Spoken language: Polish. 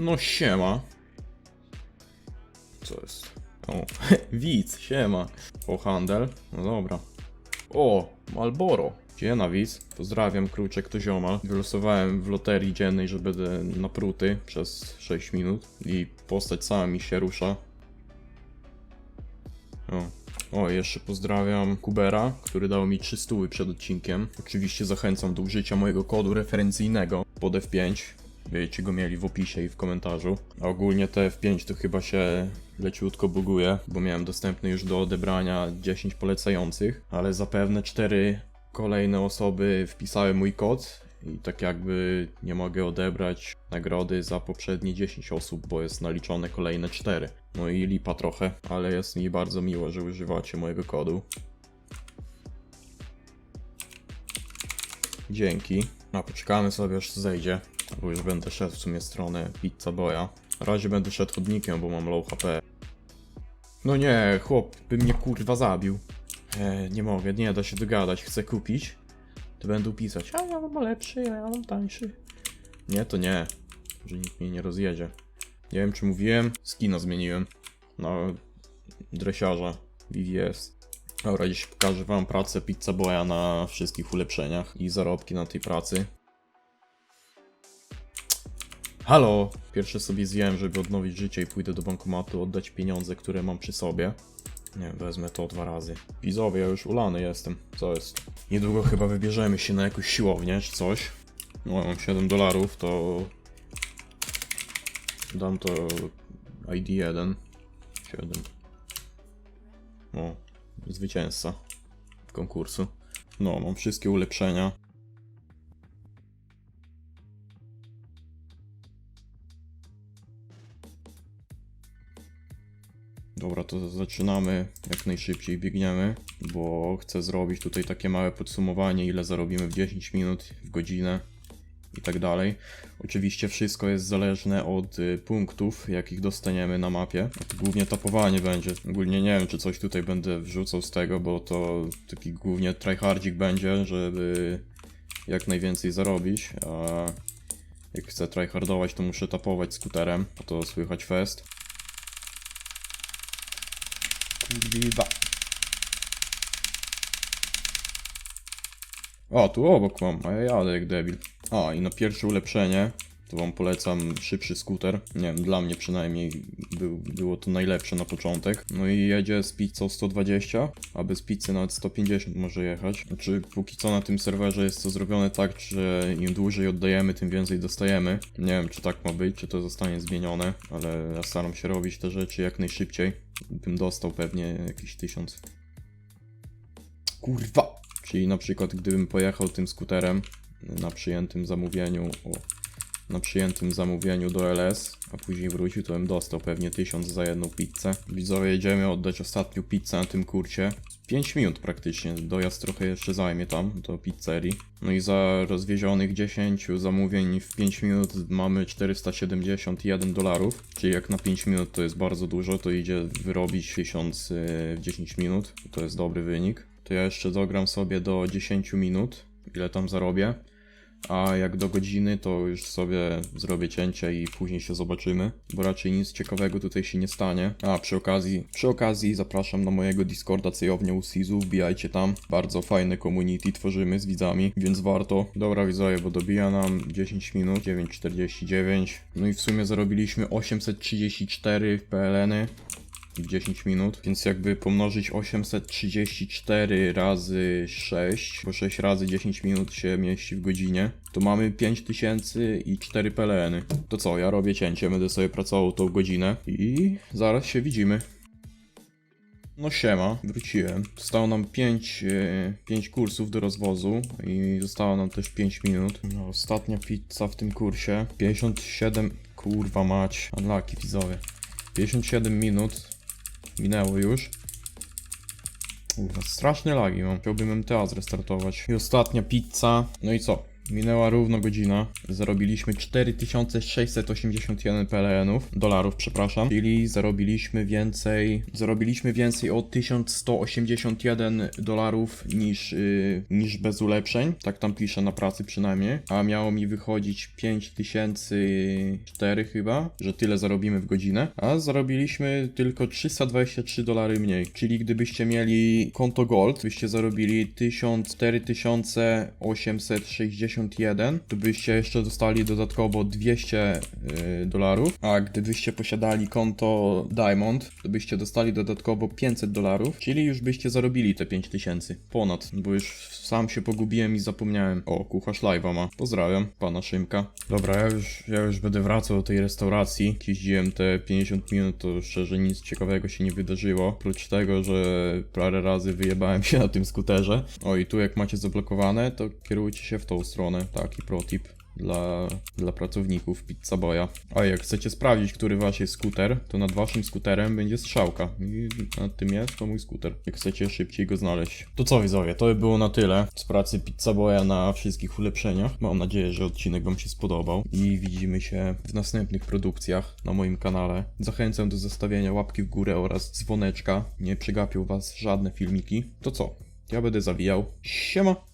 No siema. Co jest? O, widz, siema. O, handel? No dobra. O, Malboro. Dziena widz. Pozdrawiam, kruczek to ziomal. Wylosowałem w loterii dziennej, że będę napruty przez 6 minut i postać sama mi się rusza. O. O, jeszcze pozdrawiam Kubera, który dał mi 3 stóły przed odcinkiem. Oczywiście zachęcam do użycia mojego kodu referencyjnego pod F5. Będziecie go mieli w opisie i w komentarzu. A ogólnie te F5 to chyba się leciutko buguje, bo miałem dostępny już do odebrania 10 polecających, ale zapewne 4 kolejne osoby wpisały mój kod i tak jakby nie mogę odebrać nagrody za poprzednie 10 osób, bo jest naliczone kolejne 4. No i lipa trochę, ale jest mi bardzo miło, że używacie mojego kodu. Dzięki. A poczekamy sobie aż zejdzie, bo już będę szedł w sumie stronę Pizza Boya. Na razie będę szedł chodnikiem, bo mam low HP. No nie, chłop by mnie kurwa zabił. E, nie mogę, nie da się dogadać, chcę kupić. To będą pisać, a ja mam lepszy, a ja mam tańszy. Nie, to nie. Że nikt mnie nie rozjedzie. Nie wiem czy mówiłem, skina zmieniłem. Na dresiarza VVS. Dobra, dziś pokażę wam pracę Pizza Boya na wszystkich ulepszeniach i zarobki na tej pracy. Halo! Pierwsze sobie zjem, żeby odnowić życie i pójdę do bankomatu oddać pieniądze, które mam przy sobie. Nie, wezmę to dwa razy. Widzowie, ja już ulany jestem. Co jest? Niedługo chyba wybierzemy się na jakąś siłownię czy coś. No, mam 7 dolarów, to... Dam to ID1. 7. O, zwycięzca konkursu. No, mam wszystkie ulepszenia. Dobra, to zaczynamy jak najszybciej, biegniemy, bo chcę zrobić tutaj takie małe podsumowanie, ile zarobimy w 10 minut, w godzinę i tak dalej. Oczywiście wszystko jest zależne od y, punktów, jakich dostaniemy na mapie. Głównie tapowanie będzie. Ogólnie nie wiem, czy coś tutaj będę wrzucał z tego, bo to taki głównie tryhardzik będzie, żeby jak najwięcej zarobić, a jak chcę tryhardować, to muszę tapować skuterem, bo to słychać fest. Kurwa. O, tu obok mam, a ja jadę jak debil. A, i na pierwsze ulepszenie to wam polecam szybszy skuter. Nie wiem, dla mnie przynajmniej był, było to najlepsze na początek. No i jedzie z pizzą 120, a bez pizzy nawet 150 może jechać. Znaczy, póki co na tym serwerze jest to zrobione tak, że im dłużej oddajemy, tym więcej dostajemy. Nie wiem, czy tak ma być, czy to zostanie zmienione, ale ja staram się robić te rzeczy jak najszybciej. Bym dostał pewnie jakieś tysiąc. Kurwa! Czyli na przykład gdybym pojechał tym skuterem na przyjętym zamówieniu, o, na przyjętym zamówieniu do LS, a później wrócił, to bym dostał pewnie 1000 za jedną pizzę. Widzowie, jedziemy oddać ostatnią pizzę na tym kurcie. 5 minut praktycznie, dojazd trochę jeszcze zajmie tam, do pizzerii. No i za rozwiezionych 10 zamówień w 5 minut mamy 471 dolarów, czyli jak na 5 minut to jest bardzo dużo, to idzie wyrobić 1000 y, w 10 minut, to jest dobry wynik. To ja jeszcze dogram sobie do 10 minut, ile tam zarobię. A jak do godziny, to już sobie zrobię cięcie i później się zobaczymy, bo raczej nic ciekawego tutaj się nie stanie. A przy okazji, przy okazji zapraszam na mojego Discorda cejownia u Sizu, wbijajcie tam. Bardzo fajne community tworzymy z widzami, więc warto. Dobra widzowie, bo dobija nam 10 minut, 9.49. No i w sumie zarobiliśmy 834 PLN-y 10 minut, więc jakby pomnożyć 834 razy 6, bo 6 razy 10 minut się mieści w godzinie, to mamy 5000 i 4 PLN. To co, ja robię cięcie, będę sobie pracował tą godzinę i zaraz się widzimy. No siema, wróciłem. Zostało nam 5, 5 kursów do rozwozu i zostało nam też 5 minut. No, ostatnia pizza w tym kursie. 57, kurwa mać, unlucky widzowie. 57 minut minęło już. Straszne lagi mam. Chciałbym MTA zrestartować. I ostatnia pizza. No i co? Minęła równo godzina. Zarobiliśmy 4681 PLN-ów, dolarów, przepraszam. Czyli zarobiliśmy więcej, zarobiliśmy więcej o 1181 dolarów niż, yy, niż bez ulepszeń. Tak tam pisze na pracy przynajmniej. A miało mi wychodzić 5004 chyba, że tyle zarobimy w godzinę. A zarobiliśmy tylko 323 dolary mniej. Czyli gdybyście mieli konto Gold, byście zarobili 1000, 4861, to byście jeszcze dostali dodatkowo 200 y, dolarów. A gdybyście posiadali konto Diamond, to byście dostali dodatkowo 500 dolarów, czyli już byście zarobili te 5000. Ponad, bo już sam się pogubiłem i zapomniałem. O, kucharz live'a ma. Pozdrawiam, pana Szymka. Dobra, ja już, ja już będę wracał do tej restauracji. Jeździłem te 50 minut, to szczerze nic ciekawego się nie wydarzyło. Oprócz tego, że parę razy wyjebałem się na tym skuterze. O, i tu jak macie zablokowane, to kierujcie się w tą stronę. Taki protip dla, dla pracowników Pizza Boya. A jak chcecie sprawdzić, który wasz jest skuter, to nad waszym skuterem będzie strzałka. I nad tym jest to mój skuter. Jak chcecie szybciej go znaleźć. To co widzowie, to by było na tyle z pracy Pizza Boya na wszystkich ulepszeniach. Mam nadzieję, że odcinek wam się spodobał i widzimy się w następnych produkcjach na moim kanale. Zachęcam do zostawienia łapki w górę oraz dzwoneczka. Nie przegapią was żadne filmiki. To co? Ja będę zawijał. Siema!